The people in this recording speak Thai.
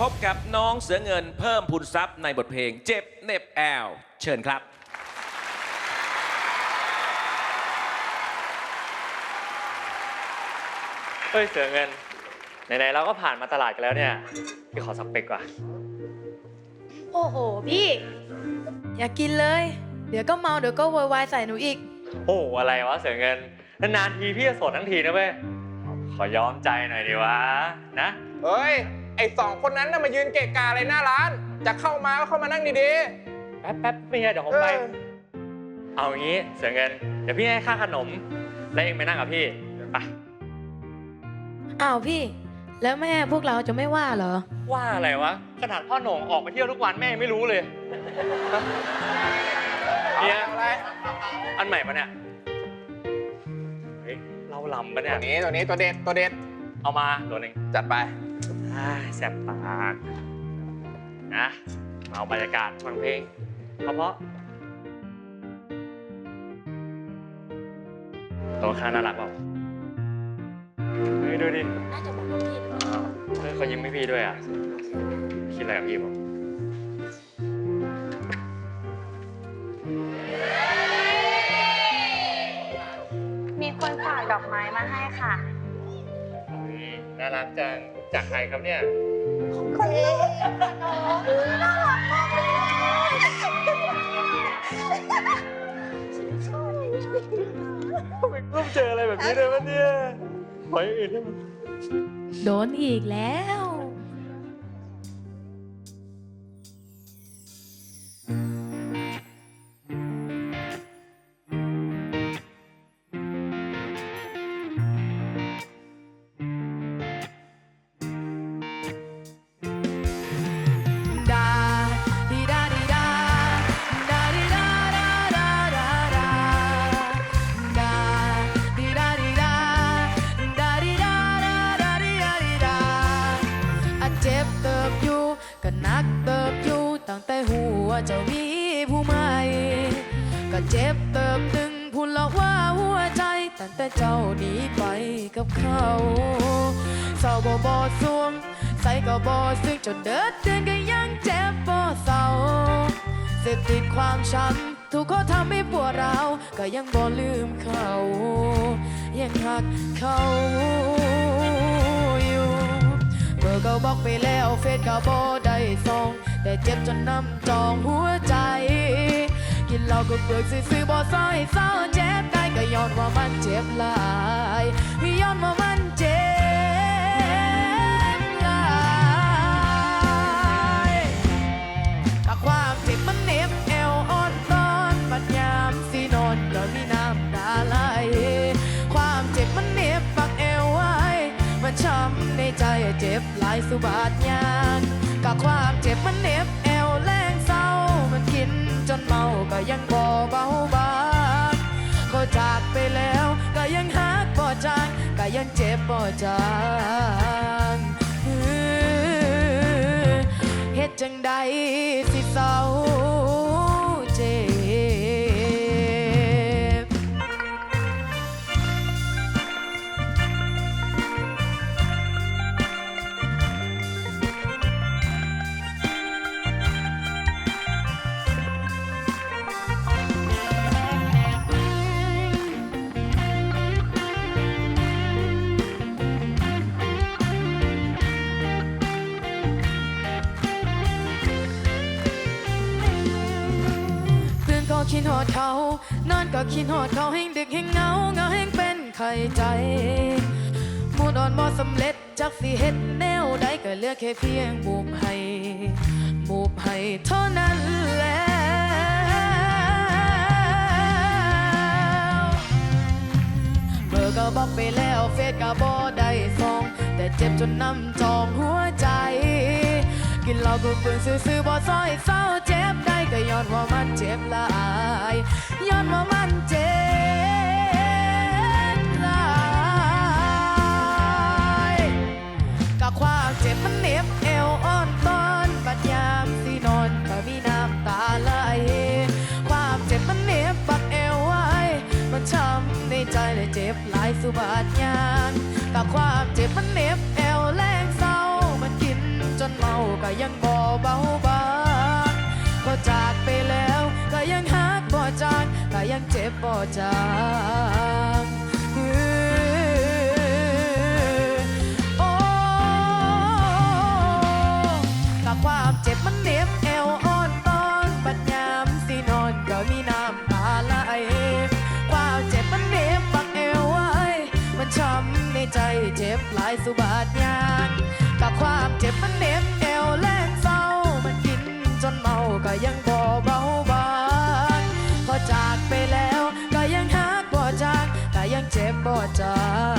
พบกับน้องเสือเงินเพิ่มพูนทรัพย์ในบทเพลงเจ็บเหน็บแอลเชิญครับ เฮ้ยเสือเงิน ไหนๆเราก็ผ่านมาตลาดกันแล้วเนี่ย พี่ขอสักเป็กว่ะโอ้โห พี่ อย่ากินเลย เดี๋ยวก็เมาเดี๋ยวก็โวยวายใส่หนูอีก โอ้อะไรวะเสือเงิน นานๆทีพี่จะโสดทั้งทีนะเว้ย ขอยอมใจหน่อยดีวะนะ เฮ้ย ไอสองคนนั้นน่ะมายืนเกะกาอะไรหน้าร้าน จะเข้ามาก็เข้ามานั่งดีแป๊บแป๊บเมียเดี๋ยวๆผมไป เอางี้เสือเงิน เดี๋ยวพี่ให้ค่าขนม แล้วเองไปนั่งกับพี่ไปอ้าวพี่ แล้วแม่พวกเราจะไม่ว่าเหรอ ว่าอะไรวะ ขนาดพ่อโหน่งออกไปเที่ยวทุกวันแม่ยังไม่รู้เลยเนี่ยอะไรอันใหม่ปะเนี่ยเฮ้ยเราลำปะเนี่ตัยวนี้ตัวนี้ตัวเด็ดตัวเด็ดเอามาตัวหนึ่งจัดไปอ้าย แสบปากนะเอาบรรยากาศฟังเพลง เพราะเพราะตัวข้างน่ารักเปล่าเฮ้ยดูดิน่าจะบอกพี่เฮ้ยเขายิ้มให้พี่ด้วยอะ คิดอะไรกับพี่ผมมีคนฝากดอกไม้มาให้ค่ะ น่ารักจัง จากใครครับเนี่ย คนนี้น้องน่ารักมากเลยต้องเจออะไรแบบนี้เลยวะเนี่ยขออย่างอื่นได้ไหมโดนอีกแล้ว วเจ้ามีผู้ใหม่ก็เจ็บเติบหนึ่งพูดหลอกว่าหัวใจตั้งแต่เจ้าหนีไปกับเขาเศร้าบ่บ่สวงใส่ก็บ่ซึ่งจนเดินเดือนก็ยังเจ็บบ่เศร้าเสพติดความช้ำทุกข้อทำให้ปวดร้าวก็ยังบ่ลืมเขา ยังหักเขาอยู่เบอร์ก็บอกไปแล้วเฟซก็บ่ได้ส่ง แต่เจ็บจนน้ำจองหัวใจ กินเหล้าก็เปลือกซื่อบ่ซอยเศร้าเจ็บได้ก็ย้อนว่ามันเจ็บหลายย้อนว่ามันเจ็บหลายถ้าความเจ็บมันเหน็บเอวอ่อนตอนบัดยามสีนอนก็มีน้ำตาไหลความเจ็บมันเหน็บปักเอวไว้มันช้ำในใจเจ็บหลายสุบาทยาง ความเจ็บมันเหน็บแอวแรงเศร้า มันกินจนเมาก็ยังบ่เบาบางเขาจากไปแล้วก็ยังหักบ่จางก็ยังเจ็บบ่จางเฮ็ดจังใดสิเศร้า คิดหอดเขา นอนก็คิดหอดเขาแห่งดึกแห่งเหงาเงาแห่งเป็นไข้ใจมูดอ่อนบ่สำเร็จจักสิเฮ็ดแนวใดก็เลือกแค่เพียงบูบให้บูบให้เท่านั้นแหล้วเบอร์ก็บอกไปแล้วเฟซก็บ่ได้ส่งแต่เจ็บจนน้ำจองหัวใจ กินเหล้าก็เปืนซื่อๆบ่ซอยเศร้า ก็ย้อนว่ามันเจ็บหลายย้อนว่ามันเจ็บหลายก็ความเจ็บมันเหน็บเอวอ่อนตอนบัดยามสินอนก็มีน้ำตาไหลความเจ็บมันเหน็บปักเอวไว้ มันช้ำในใจและเจ็บหลายสุบาทยางกับความเจ็บมันเหน็บเอวแรงเศร้ามันกินจนเมาก็ยังบ่เบาบา บบ่จางโอ้กับความเจ็บมันเหน็บเอวอ่อนตอนปัญญามสินอนก็มีน้ำตาไหลความเจ็บมันเหน็บปักเอวไว้ มันช้ำในใจเจ็บหลายสุบาทยา พ